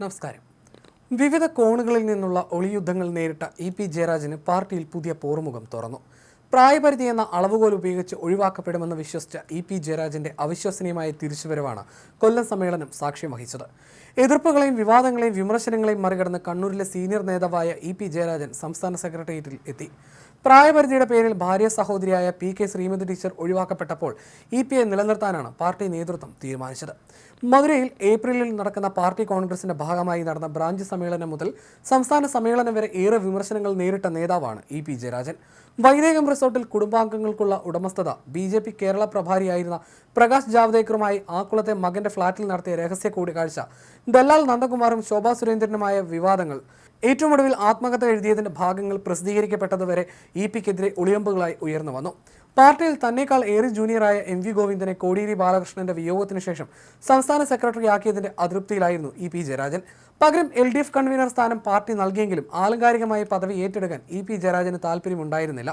നമസ്കാരം. വിവിധ കോണുകളിൽ നിന്നുള്ള ഒളിയുദ്ധങ്ങൾ നേരിട്ട ഇ പി ജയരാജന് പാർട്ടിയിൽ പുതിയ പോർമുഖം തുറന്നു. പ്രായപരിധി എന്ന അളവുകോൽ ഉപയോഗിച്ച് ഒഴിവാക്കപ്പെടുമെന്ന് വിശ്വസിച്ച ഇ പി ജയരാജന്റെ അവിശ്വസനീയമായ തിരിച്ചുവരവാണ് കൊല്ലം സമ്മേളനം സാക്ഷ്യം വഹിച്ചത്. എതിർപ്പുകളെയും വിവാദങ്ങളെയും വിമർശനങ്ങളെയും മറികടന്ന് കണ്ണൂരിലെ സീനിയർ നേതാവായ ഇ പി ജയരാജൻ സംസ്ഥാന സെക്രട്ടേറിയറ്റിൽ എത്തി. പ്രായപരിധിയുടെ പേരിൽ ഭാര്യ സഹോദരിയായ പി കെ ശ്രീമതി ടീച്ചർ ഒഴിവാക്കപ്പെട്ടപ്പോൾ ഇ പി ഐ നിലനിർത്താനാണ് പാർട്ടി നേതൃത്വം തീരുമാനിച്ചത്. മധുരയിൽ ഏപ്രിലിൽ നടക്കുന്ന പാർട്ടി കോൺഗ്രസിന്റെ ഭാഗമായി നടന്ന ബ്രാഞ്ച് സമ്മേളനം മുതൽ സംസ്ഥാന സമ്മേളനം വരെ ഏറെ വിമർശനങ്ങൾ നേരിട്ട നേതാവാണ് ഇ പി ജയരാജൻ. വൈദേകം റിസോർട്ടിൽ കുടുംബാംഗങ്ങൾക്കുള്ള ഉടമസ്ഥത ബി ജെ പി കേരള പ്രഭാരിയായിരുന്ന പ്രകാശ് ജാവ്ദേക്കറുമായി ആക്കുളത്തെ മകന്റെ ഫ്ളാറ്റിൽ നടത്തിയ രഹസ്യ കൂടിക്കാഴ്ച. ദല്ലാൽ നന്ദകുമാറും ശോഭാ സുരേന്ദ്രനുമായ വിവാദങ്ങൾ. ഏറ്റവും ഒടുവിൽ ആത്മകഥ എഴുതിയതിന്റെ ഭാഗങ്ങൾ പ്രസിദ്ധീകരിക്കപ്പെട്ടതുവരെ ഇ പിക്കെതിരെ ഒളിയമ്പുകളായി ഉയർന്നു വന്നു. പാർട്ടിയിൽ തന്നേക്കാൾ ഏറെ ജൂനിയറായ എം വി ഗോവിന്ദനെ കോടിയേരി ബാലകൃഷ്ണന്റെ വിയോഗത്തിന് ശേഷം സംസ്ഥാന സെക്രട്ടറി ആക്കിയതിന്റെ അതൃപ്തിയിലായിരുന്നു ഇ പി ജയരാജൻ. പകരം എൽ ഡി എഫ് കൺവീനർ സ്ഥാനം പാർട്ടി നൽകിയെങ്കിലും ആലങ്കാരികമായ പദവി ഏറ്റെടുക്കാൻ ഇ പി ജയരാജന് താല്പര്യമുണ്ടായിരുന്നില്ല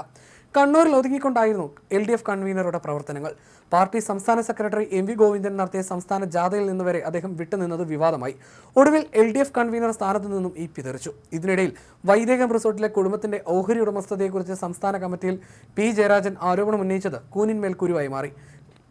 കണ്ണൂരിൽ ഒതുങ്ങിക്കൊണ്ടായിരുന്നു എൽ ഡി എഫ് കൺവീനറുടെ പ്രവർത്തനങ്ങൾ. പാർട്ടി സംസ്ഥാന സെക്രട്ടറി എം വി ഗോവിന്ദൻ നടത്തിയ സംസ്ഥാന ജാഥയിൽ നിന്ന് വരെ അദ്ദേഹം വിട്ടുനിന്നത് വിവാദമായി. ഒടുവിൽ എൽ ഡി എഫ് കൺവീനർ സ്ഥാനത്ത് നിന്നും ഈ പിതറിച്ചു. ഇതിനിടയിൽ വൈദേകം റിസോർട്ടിലെ കുടുംബത്തിന്റെ ഓഹരി ഉടമസ്ഥതയെക്കുറിച്ച് സംസ്ഥാന കമ്മിറ്റിയിൽ പി ജയരാജൻ ആരോപണം ഉന്നയിച്ചത് കൂനിന്മേൽ കുരുവായി മാറി.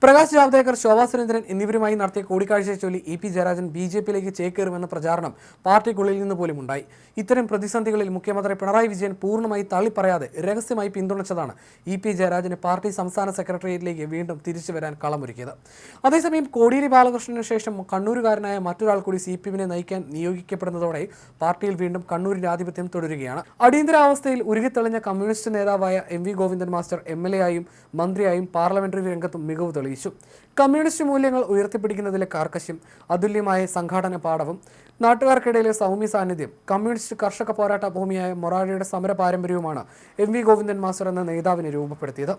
പ്രകാശ് ജാവ്ദേക്കർ ശോഭാ സുരേന്ദ്രൻ എന്നിവരുമായി നടത്തിയ കൂടിക്കാഴ്ചയെ ചൊല്ലി E P Jayarajan B J പിയിലേക്ക് ചേക്കേറുമെന്ന പ്രചാരണം പാർട്ടിക്കുള്ളിൽ നിന്ന് പോലും ഉണ്ടായി. ഇത്തരം പ്രതിസന്ധികളിൽ മുഖ്യമന്ത്രി പിണറായി വിജയൻ പൂർണമായി തള്ളിപ്പറയാതെ രഹസ്യമായി പിന്തുണച്ചതാണ് ഇ പി ജയരാജന് പാർട്ടി സംസ്ഥാന സെക്രട്ടേറിയറ്റിലേക്ക് വീണ്ടും തിരിച്ചു വരാൻ കളമൊരുക്കിയത്. അതേസമയം കോടിയേരി ബാലകൃഷ്ണന് ശേഷം കണ്ണൂരുകാരനായ മറ്റൊരാൾ കൂടി സി പി എമ്മിനെ നയിക്കാൻ നിയോഗിക്കപ്പെടുന്നതോടെ പാർട്ടിയിൽ വീണ്ടും കണ്ണൂരിന്റെ ആധിപത്യം തുടരുകയാണ്. അടിയന്തരാവസ്ഥയിൽ ഉരുകിത്തെളിഞ്ഞ കമ്മ്യൂണിസ്റ്റ് നേതാവായ M V Govindan master M L A ആയും മന്ത്രിയായും പാർലമെന്ററി രംഗത്തും മികവ് തെളിയിച്ചു. കമ്മ്യൂണിസ്റ്റ് മൂല്യങ്ങൾ ഉയർത്തിപ്പിടിക്കുന്നതിലെ കാർക്കശ്യം അതുല്യമായ സംഘാടന പാഠവും നാട്ടുകാർക്കിടയിലെ സൗമ്യ സാന്നിധ്യം കമ്മ്യൂണിസ്റ്റ് കർഷക പോരാട്ട ഭൂമിയായ മൊറാഴിയുടെ സമര പാരമ്പര്യവുമാണ് എം വി ഗോവിന്ദൻ മാസ്റ്റർ എന്ന നേതാവിനെ രൂപപ്പെടുത്തിയത്.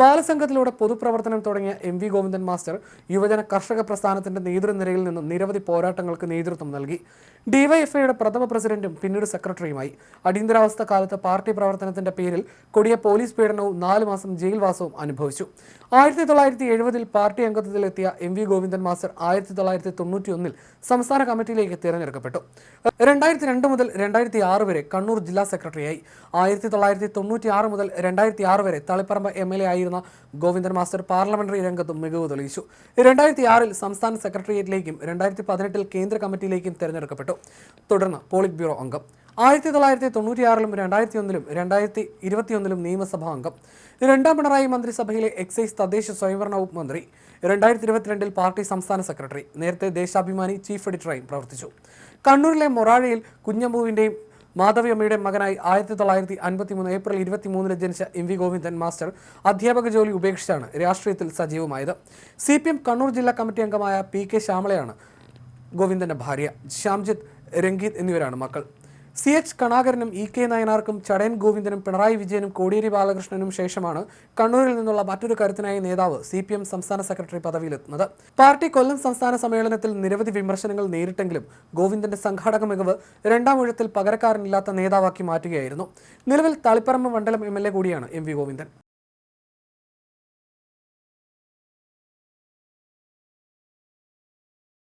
ബാലസംഘത്തിലൂടെ പൊതുപ്രവർത്തനം തുടങ്ങിയ എം വി ഗോവിന്ദൻ മാസ്റ്റർ യുവജന കർഷക പ്രസ്ഥാനത്തിന്റെ നേതൃനിരയിൽ നിന്നും നിരവധി പോരാട്ടങ്ങൾക്ക് നേതൃത്വം നൽകി. ഡിവൈഎഫ്ഐയുടെ പ്രഥമ പ്രസിഡന്റും പിന്നീട് സെക്രട്ടറിയുമായി. അടിയന്തരാവസ്ഥ കാലത്ത് പാർട്ടി പ്രവർത്തനത്തിന്റെ പേരിൽ കൊടിയ പോലീസ് പീഡനവും നാല് മാസം ജയിൽവാസവും അനുഭവിച്ചു. ആയിരത്തി തൊള്ളായിരത്തി എഴുപതിൽ പാർട്ടി അംഗത്വത്തിലെത്തിയ എം വി ഗോവിന്ദൻ മാസ്റ്റർ ആയിരത്തി തൊള്ളായിരത്തി തൊണ്ണൂറ്റി ഒന്നിൽ സംസ്ഥാന കമ്മിറ്റിയിലേക്ക് തിരഞ്ഞെടുക്കപ്പെട്ടു. രണ്ടായിരത്തി രണ്ട് മുതൽ രണ്ടായിരത്തി ആറ് വരെ കണ്ണൂർ ജില്ലാ സെക്രട്ടറിയായി. ആയിരത്തി തൊള്ളായിരത്തി തൊണ്ണൂറ്റി ആറ് മുതൽ രണ്ടായിരത്തി ആറ് വരെ തളിപ്പറമ്പ് എം എൽ എ ആയിരുന്ന. ഗോവിന്ദൻ മാസ്റ്റർ പാർലമെന്ററി രംഗത്തും മികവ് തെളിയിച്ചു. രണ്ടായിരത്തി ആറിൽ സംസ്ഥാന സെക്രട്ടേറിയറ്റിലേക്കും രണ്ടായിരത്തി പതിനെട്ടിൽ കേന്ദ്ര കമ്മിറ്റിയിലേക്കും തിരഞ്ഞെടുക്കപ്പെട്ടു. തുടർന്ന് പോളിറ്റ് ബ്യൂറോ അംഗം. ആയിരത്തി തൊള്ളായിരത്തി തൊണ്ണൂറ്റിയാറിലും രണ്ടായിരത്തി ഒന്നിലും രണ്ടായിരത്തി ഇരുപത്തിയൊന്നിലും നിയമസഭാ അംഗം. രണ്ടാം പിണറായി മന്ത്രിസഭയിലെ എക്സൈസ് തദ്ദേശ സ്വയംഭരണ വകുപ്പ് മന്ത്രി. രണ്ടായിരത്തി ഇരുപത്തിരണ്ടിൽ പാർട്ടി സംസ്ഥാന സെക്രട്ടറി. നേരത്തെ ദേശാഭിമാനി ചീഫ് എഡിറ്ററായും പ്രവർത്തിച്ചു. കണ്ണൂരിലെ മൊറാഴയിൽ കുഞ്ഞമ്പൂവിന്റെയും മാധവിയമ്മയുടെ മകനായി ആയിരത്തി തൊള്ളായിരത്തി അൻപത്തി മൂന്ന് ഏപ്രിൽ ഇരുപത്തി മൂന്നിന് ജനിച്ച എം വി ഗോവിന്ദൻ മാസ്റ്റർ അധ്യാപക ജോലി ഉപേക്ഷിച്ചാണ് രാഷ്ട്രീയത്തിൽ സജീവമായത്. സി പി എം കണ്ണൂർ ജില്ലാ കമ്മിറ്റി അംഗമായ പി കെ ശ്യാമളയാണ് ഗോവിന്ദന്റെ ഭാര്യ. ശ്യാംജിത്ത് രംഗീത് എന്നിവരാണ് മക്കൾ. സി എച്ച് കണാകരനും ഇ കെ നയനാർക്കും ചടയൻ ഗോവിന്ദനും പിണറായി വിജയനും കോടിയേരി ബാലകൃഷ്ണനും ശേഷമാണ് കണ്ണൂരിൽ നിന്നുള്ള മറ്റൊരു കരുത്തനായ നേതാവ് സി പി എം സംസ്ഥാന സെക്രട്ടറി പദവിയിലെത്തുന്നത്. പാർട്ടി കൊല്ലം സംസ്ഥാന സമ്മേളനത്തിൽ നിരവധി വിമർശനങ്ങൾ നേരിട്ടെങ്കിലും ഗോവിന്ദന്റെ സംഘാടക മികവ് രണ്ടാം ഊഴത്തിൽ പകരക്കാരനില്ലാത്ത നേതാവാക്കി മാറ്റുകയായിരുന്നു. നിലവിൽ തളിപ്പറമ്പ് മണ്ഡലം എം കൂടിയാണ് എം വി ഗോവിന്ദൻ.